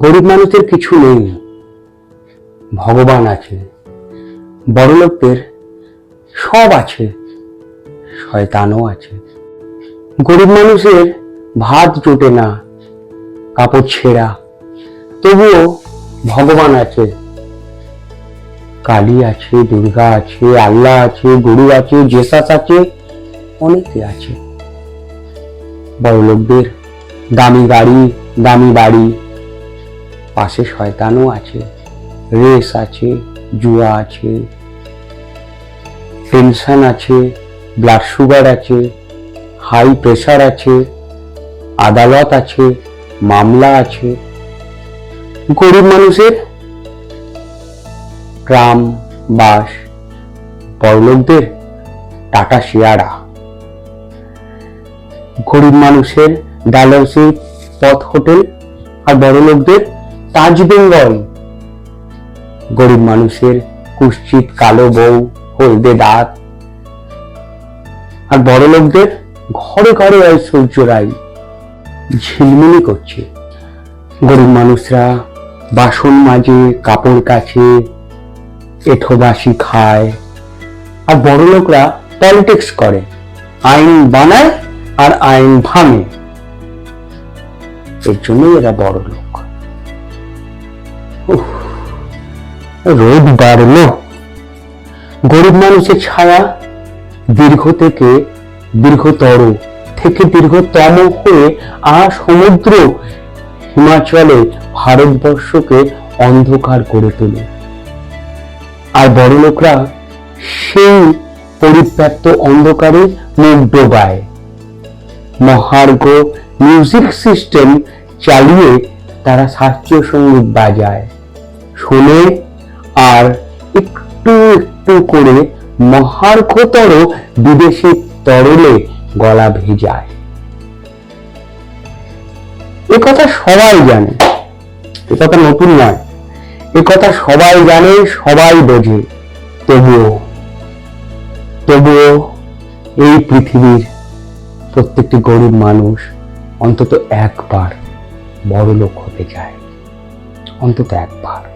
গরিব মানুষের কিছু নেই। ভগবান আছে, বড়লোকদের সব আছে, শয়তানও আছে। গরিব মানুষের ভাত জোটে না, কাপড় ছেঁড়া, তবুও ভগবান আছে। কালী আছে, দুর্গা আছে আল্লাহ আছে, গরু আছে, জেসাস আছে, অনেকে আছে। বড় লোকদের দামি গাড়ি, দামি বাড়ি পাশে শয়তানও আছে, রেস আছে, জুয়া আছে টেনশন আছে ব্লাড সুগার আছে হাই প্রেশার আছে, আদালত আছে, মামলা আছে। গরিব মানুষের ট্রাম বাস বড়লোকদের টাটা শেয়ারা। গরিব মানুষের ডালহাউসি পথ হোটেল আর বড় তাজ বেঙ্গল গরিব মানুষের কুশ্চিত কালো বউ হলদে দাঁত। আর বড় লোকদের ঘরে ঘরে ঐশ্বর্য রায় ঝিলমিলি করছে। গরিব মানুষরা বাসন মাজে, কাপড় কাছে এঠোবাসি খায়। আর বড় লোকরা পলিটিক্স করে। আইন বানায় আর আইন ভাঙে। এর জন্যই এরা বড় লোক। রোদ বাড়লো। গরিব মানুষের ছায়া দীর্ঘ থেকে দীর্ঘতর, থেকে দীর্ঘতম হয়ে আর সমুদ্র হিমাচলে ভারতবর্ষকে অন্ধকার করে তোলে। আর বড় লোকরা সেই পরিত্যক্ত অন্ধকারে মুখ ডোবায়। মহার্ঘ মিউজিক সিস্টেম চালিয়ে তারা শাস্ত্রীয় সংগীত বাজায়, শোনে আর একটু একটু করে মহার্ঘতর বিদেশি তরলে গলা ভেজায়। এ কথা সবাই জানে, এ কথা নতুন নয়, এ কথা সবাই জানে, সবাই বোঝে, তবুও তবুও এই পৃথিবীর প্রত্যেকটি গরিব মানুষ অন্তত একবার বড় লোক হতে চায়। অন্তত একবার।